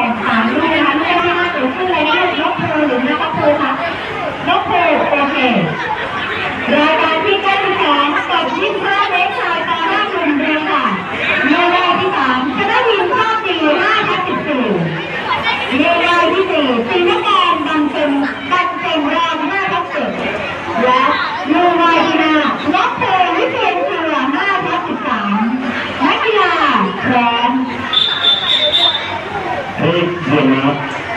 ข่งขันด้วยนะคะไม่ได้ว่าตัวชื่ออะไรนะนกเพลหรือนักเพลคะนกเพลโอเครายการที่92กับ25เมตรชายตาห้าหนุ่มเรียงค่ะเมื่อรอบที่3ชนะทีมชาติดี5ทับ14เมื่อรอบที่สี่ตีนกรบันเต็มบันเต็มราม5ทับ7และเมื่อรอบที่5นกเพลวิเชียนเชือ5ทับ13นักกีฬาพร้อม 朋友们